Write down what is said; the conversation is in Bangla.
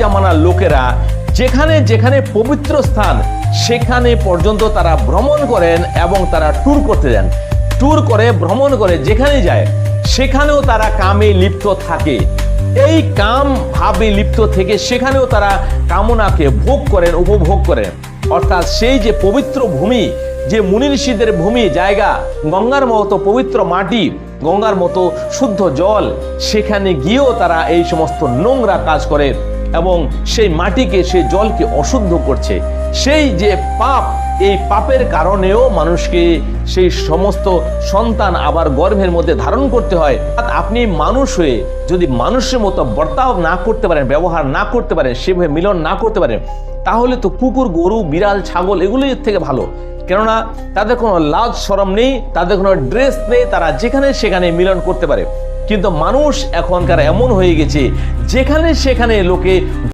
জামানার লোকেরা যেখানে যেখানে পবিত্র স্থান, সেখানে পর্যন্ত তারা ভ্রমণ করেন এবং তারা ট্যুর করতে যান। ট্যুর করে, ভ্রমণ করে যেখানে যায়, সেখানেও তারা কামে লিপ্ত থাকে। এই কাম ভাবে লিপ্ত থেকে সেখানেও তারা কামনাকে ভোগ করেন, উপভোগ করেন। অর্থাৎ সেই যে পবিত্র ভূমি, যে মুনি ঋষিদের ভূমি, জায়গা, গঙ্গার মতো পবিত্র মাটি, গঙ্গার মতো শুদ্ধ জল, সেখানে গিয়েও তারা এই সমস্ত নোংরা কাজ করে এবং সেই মাটিকে, সেই জলকে অশুদ্ধ করছে। সেই যে পাপ, এই পাপের কারণেও মানুষকে সেই সমস্ত সন্তান আবার গর্ভের মধ্যে ধারণ করতে হয়। আপনি মানুষ হয়ে যদি মানুষের মতো বর্তাও না করতে পারেন, ব্যবহার না করতে পারেন, সেভাবে মিলন না করতে পারেন, তাহলে তো কুকুর, গরু, বিড়াল, ছাগল এগুলোই থেকে ভালো। কেননা তাদের কোনো লাজ সরম নেই, তাদের কোনো ড্রেস নেই, তারা যেখানে সেখানে মিলন করতে পারে। কিন্তু মানুষ এখনকার এমন হয়ে গেছে যেখানে সেখানে লোকে